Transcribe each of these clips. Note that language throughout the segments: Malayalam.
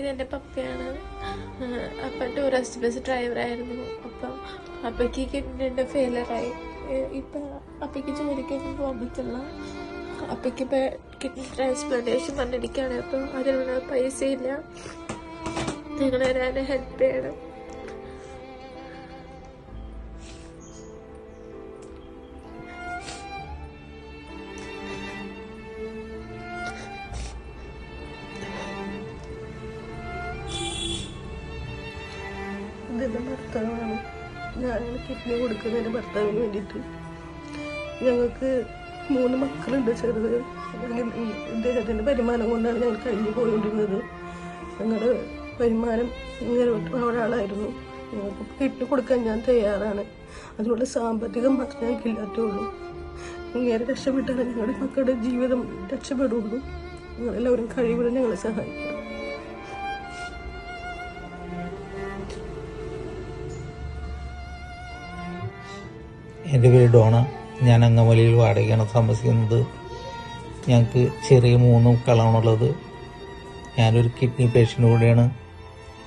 ഇതെന്റെ പപ്പയാണ്. അപ്പം ടൂറിസ്റ്റ് ബസ് ഡ്രൈവറായിരുന്നു അപ്പം അപ്പയ്ക്ക് കിഡ്നിന്റെ ഫെയിലറായി ഇപ്പം അപ്പയ്ക്ക് ജോലിക്കൊന്നും പോകാൻ പറ്റില്ല. അപ്പയ്ക്ക് ഇപ്പം കിഡ്നി ട്രാൻസ്പ്ലാന്റേഷൻ വന്നിരിക്കുകയാണ്. അപ്പം അതിനുള്ള പൈസ ഇല്ല നിങ്ങൾ ഹെൽപ്പ് ചെയ്യണം. ഇതെന്റെ ഭർത്താവാണ്. ഞാൻ കിഡ്നി കൊടുക്കുന്ന എന്റെ ഭർത്താവിന് വേണ്ടിയിട്ട്. ഞങ്ങൾക്ക് മൂന്ന് മക്കളുണ്ട് ചെറുത്. ഇദ്ദേഹത്തിന്റെ വരുമാനം കൊണ്ടാണ് ഞങ്ങൾ കഴിഞ്ഞു പോയിക്കൊണ്ടിരുന്നത്. ഞങ്ങളുടെ വരുമാനം ഇങ്ങനെ ഒരാളായിരുന്നു. ഞങ്ങൾക്ക് കിഡ്നി കൊടുക്കാൻ ഞാൻ തയ്യാറാണ്. അതിനുള്ള സാമ്പത്തികം മാത്രമേ ഞങ്ങൾക്ക് ഇല്ലാത്തുള്ളൂ ഇങ്ങനെ രക്ഷപ്പെട്ടാൽ ഞങ്ങളുടെ മക്കളുടെ ജീവിതം രക്ഷപ്പെടുള്ളൂ നിങ്ങളെല്ലാവരും കഴിവുകൾ ഞങ്ങളെ സഹായിക്കണം എന്റെ പേര് ഡോണ. ഞാൻ അങ്കമലയിൽ വാടകയാണ് താമസിക്കുന്നത്. ഞങ്ങൾക്ക് ചെറിയ മൂന്ന് മക്കളാണുള്ളത്. ഞാനൊരു കിഡ്നി പേഷ്യന്റ് കൂടിയാണ്.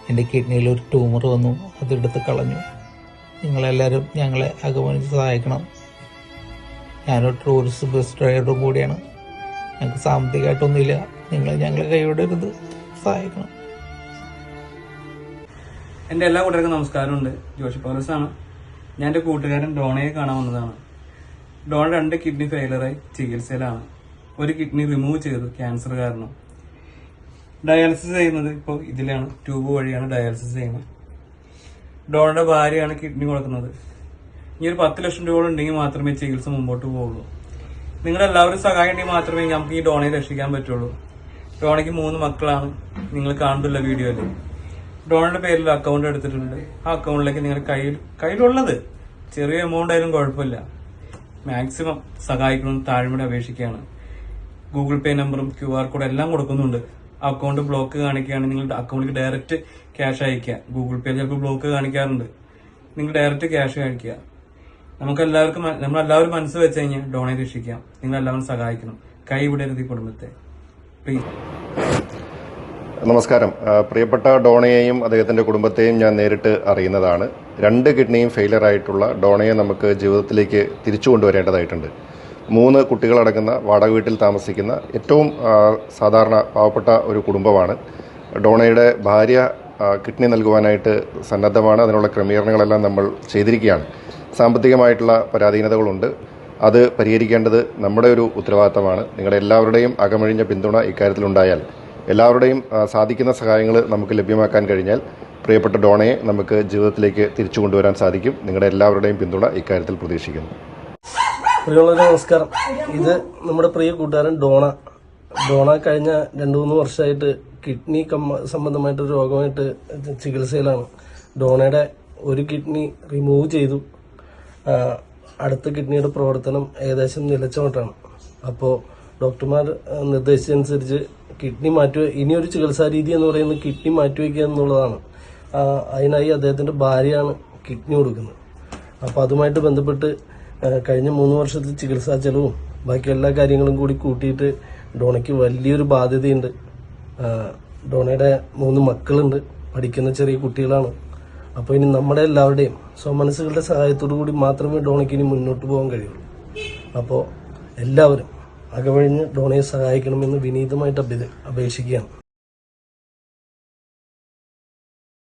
എന്റെ കിഡ്നിയിൽ ഒരു ട്യൂമർ വന്നു. അതെടുത്ത് കളഞ്ഞു. നിങ്ങളെല്ലാവരും ഞങ്ങളെ അകമനിച്ച് സഹായിക്കണം. ഞാനൊരു ടൂറിസ്റ്റ് ബസ് ഡ്രൈവറും കൂടിയാണ്. ഞങ്ങൾക്ക് സാമ്പത്തികമായിട്ടൊന്നുമില്ല. നിങ്ങൾ ഞങ്ങളെ കൈവിടരുത്. സഹായിക്കണം. എന്റെ എല്ലാ കൂട്ടുകാർക്കും നമസ്കാരമുണ്ട്. ജോഷി പൗലസ് ആണ് ഞാൻ എന്റെ കൂട്ടുകാരൻ ഡോണയെ കാണാൻ വന്നതാണ്. ഡോണ രണ്ട് കിഡ്നി ഫെയിലറായി ചികിത്സയിലാണ്. ഒരു കിഡ്നി റിമൂവ് ചെയ്തു ക്യാൻസർ കാരണം. ഡയാലിസിസ് ചെയ്യുന്നത് ഇപ്പോൾ ഇതിലാണ്. ട്യൂബ് വഴിയാണ് ഡയാലിസിസ് ചെയ്യുന്നത്. ഡോണയുടെ ഭാര്യയാണ് കിഡ്നി കൊടുക്കുന്നത്. ഇനി ഒരു പത്ത് ലക്ഷം രൂപ ഉണ്ടെങ്കിൽ മാത്രമേ ചികിത്സ മുമ്പോട്ട് പോവുള്ളൂ നിങ്ങളുടെ എല്ലാവരും സഹായം ഉണ്ടെങ്കിൽ മാത്രമേ നമുക്ക് ഈ ഡോണയെ രക്ഷിക്കാൻ പറ്റുള്ളൂ. ഡോണയ്ക്ക് മൂന്ന് മക്കളാണ്. നിങ്ങൾ കാണുന്നില്ല വീഡിയോയിൽ ഡോണയുടെ പേരിൽ അക്കൗണ്ട് എടുത്തിട്ടുണ്ട്. ആ അക്കൗണ്ടിലേക്ക് നിങ്ങൾ കയ്യിൽ കയ്യിലുള്ളത്. ചെറിയ എമൗണ്ട് ആയാലും കുഴപ്പമില്ല. മാക്സിമം സഹായിക്കണം താഴ്മയുടെ അപേക്ഷിക്കുകയാണ്. ഗൂഗിൾ പേ നമ്പറും ക്യു ആർ കോഡും എല്ലാം കൊടുക്കുന്നുണ്ട്. അക്കൗണ്ട് ബ്ലോക്ക് കാണിക്കുകയാണെങ്കിൽ നിങ്ങളുടെ അക്കൗണ്ടിലേക്ക് ഡയറക്റ്റ് ക്യാഷ് അയക്കുക ഗൂഗിൾ പേ ചിലപ്പോൾ ബ്ലോക്ക് കാണിക്കാറുണ്ട്. നിങ്ങൾ ഡയറക്റ്റ് ക്യാഷ് അയക്കുക നമുക്ക് എല്ലാവർക്കും നമ്മളെല്ലാവരും മനസ്സ് വെച്ച് കഴിഞ്ഞാൽ ഡോണേറ്റ് രക്ഷിക്കാം. നിങ്ങൾ എല്ലാവരും സഹായിക്കണം. വിടരുത് ഈ കുടുംബത്തെ. പ്ലീസ് നമസ്കാരം. പ്രിയപ്പെട്ട ഡോണയെയും അദ്ദേഹത്തിന്റെ കുടുംബത്തെയും ഞാൻ നേരിട്ട് അറിയുന്നതാണ്. രണ്ട് കിഡ്നിയും ഫെയിലർ ആയിട്ടുള്ള ഡോണയെ നമുക്ക് ജീവിതത്തിലേക്ക് തിരിച്ചു കൊണ്ടുവരേണ്ടതായിട്ടുണ്ട്. മൂന്ന് കുട്ടികളടങ്ങുന്ന വാടക വീട്ടിൽ താമസിക്കുന്ന ഏറ്റവും സാധാരണ പാവപ്പെട്ട ഒരു കുടുംബമാണ്. ഡോണയുടെ ഭാര്യ കിഡ്നി നൽകുവാനായിട്ട് സന്നദ്ധമാണ്. അതിനുള്ള ക്രമീകരണങ്ങളെല്ലാം നമ്മൾ ചെയ്തിരിക്കുകയാണ്. സാമ്പത്തികമായിട്ടുള്ള പരാധീനതകളുണ്ട്. അത് പരിഹരിക്കേണ്ടത് നമ്മുടെ ഒരു ഉത്തരവാദിത്തമാണ്. നിങ്ങളുടെ എല്ലാവരുടെയും അകമഴിഞ്ഞ പിന്തുണ ഇക്കാര്യത്തിലുണ്ടായാൽ. എല്ലാവരുടെയും സാധിക്കുന്ന സഹായങ്ങൾ നമുക്ക് ലഭ്യമാക്കാൻ കഴിഞ്ഞാൽ പ്രിയപ്പെട്ട ഡോണയെ നമുക്ക് ജീവിതത്തിലേക്ക് തിരിച്ചു കൊണ്ടുവരാൻ സാധിക്കും. നിങ്ങളുടെ എല്ലാവരുടെയും പിന്തുണ ഇക്കാര്യത്തിൽ പ്രതീക്ഷിക്കുന്നു. പ്രിയമുള്ളവരെ നമസ്കാരം. ഇത് നമ്മുടെ പ്രിയ കൂട്ടുകാരൻ ഡോണ. ഡോണ കഴിഞ്ഞ രണ്ടു മൂന്ന് വർഷമായിട്ട് കിഡ്നി സംബന്ധമായിട്ട് രോഗമായിട്ട് ചികിത്സയിലാണ്. ഡോണയുടെ ഒരു കിഡ്നി റിമൂവ് ചെയ്തു. അടുത്ത കിഡ്നിയുടെ പ്രവർത്തനം ഏകദേശം നിലച്ചോട്ടാണ് അപ്പോൾ ഡോക്ടർമാർ നിർദ്ദേശിച്ചനുസരിച്ച് കിഡ്നി മാറ്റി ഇനി ഒരു ചികിത്സാ രീതി എന്ന് പറയുന്നത് കിഡ്നി മാറ്റിവെക്കുക എന്നുള്ളതാണ്. അതിനായി അദ്ദേഹത്തിന്റെ ഭാര്യയാണ് കിഡ്നി കൊടുക്കുന്നത്. അപ്പോൾ അതുമായിട്ട് ബന്ധപ്പെട്ട് കഴിഞ്ഞ മൂന്ന് വർഷത്തെ ചികിത്സാ ചെലവും ബാക്കി എല്ലാ കാര്യങ്ങളും കൂടി കൂട്ടിയിട്ട് ഡോണയ്ക്ക് വലിയൊരു ബാധ്യതയുണ്ട്. ഡോണയുടെ മൂന്ന് മക്കളുണ്ട്. പഠിക്കുന്ന ചെറിയ കുട്ടികളാണ്. അപ്പോൾ ഇനി നമ്മുടെ എല്ലാവരുടെയും സ്വമനസ്സുകളുടെ സഹായത്തോടു കൂടി മാത്രമേ ഡോണയ്ക്ക് ഇനി മുന്നോട്ട് പോകാൻ കഴിയുള്ളൂ. അപ്പോൾ എല്ലാവരും അകവഴിഞ്ഞ് ഡോണയെ സഹായിക്കണമെന്ന് വിനീതമായിട്ട് അഭ്യ അപേക്ഷിക്കുകയാണ്.